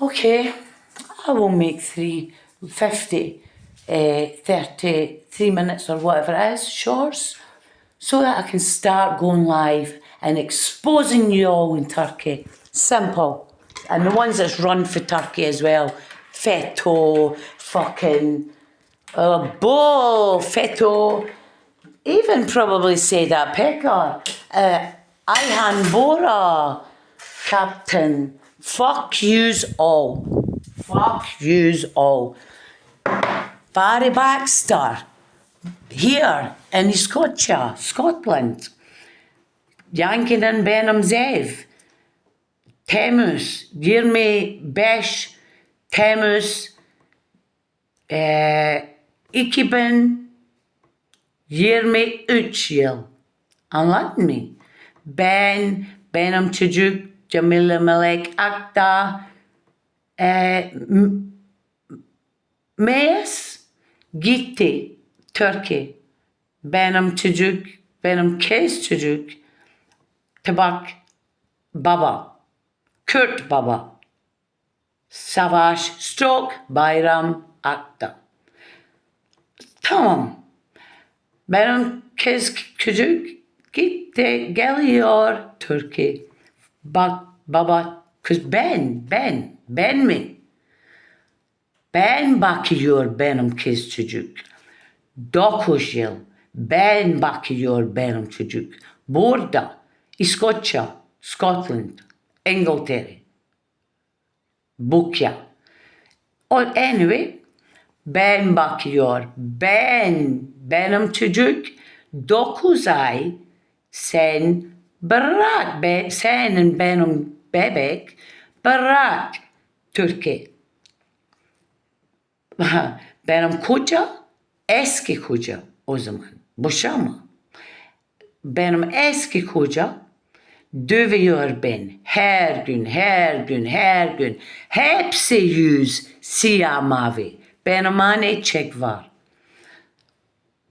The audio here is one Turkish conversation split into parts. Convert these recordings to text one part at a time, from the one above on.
Okay, I will make three, 50, uh, 33 minutes or whatever it is, shorts, so that I can start going live and exposing you all in Turkey. Simple. And the ones that's run for Turkey as well. Feto, fucking, uh, Bo, Feto, even probably say that Pekka, uh, Ayhan Bora, Captain, fuck yous all. Fuck yous all. Barry Baxter, here in Scotia, Scotland. Yankinen Benham Zev, Temmuz, 25 Temmuz eee 2023 yıl. Anladın mı? Ben, benim çocuk Cemile Melek Akta, eee M- Meğes gitti Türkiye. Benim çocuk, benim kez çocuk, tabak baba, Kürt baba, Savaş, Stroke, Bayram, Akta. Tamam. Benim kız çocuk gitti, geliyor Türkiye. Bak baba, kız ben, ben, ben mi? Ben bakıyor benim kız çocuk. Dokuz yıl ben bakıyor benim çocuk. Burada, İskoçya, Scotland, İngiltere, Bukya. O anyway, ben bakıyor. Ben, benim çocuk dokuz ay sen bırak be, senin benim bebek bırak Türkiye. Benim koca eski koca o zaman. Boşama. Benim eski koca dövüyor ben her gün, her gün, her gün. Hepsi yüz siyah mavi. Benim anne var.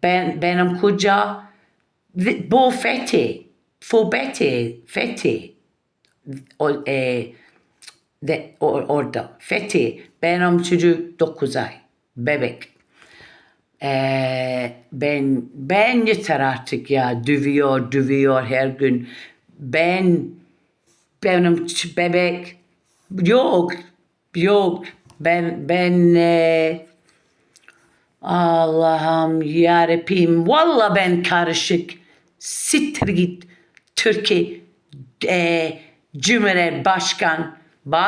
Ben, benim koca bu fethi, fobeti, fethi. O, e, de, or- orada. Fethi. Benim çocuk 9 ay. Bebek. Ee, ben ben yeter artık ya. Dövüyor, dövüyor her gün. Ben benim bebek yok. Yok. Ben ben e, Allah'ım yarabbim. Valla ben karışık. Siktir git. Türkiye e, Cumhuriyet Başkan. Bak